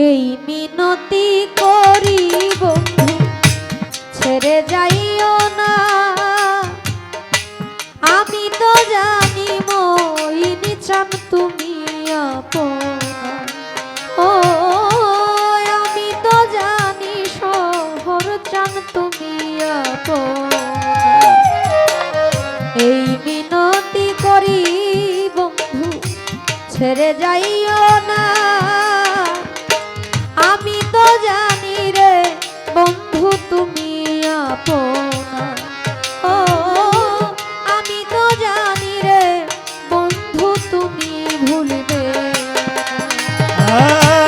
এই মিনতি করি Ah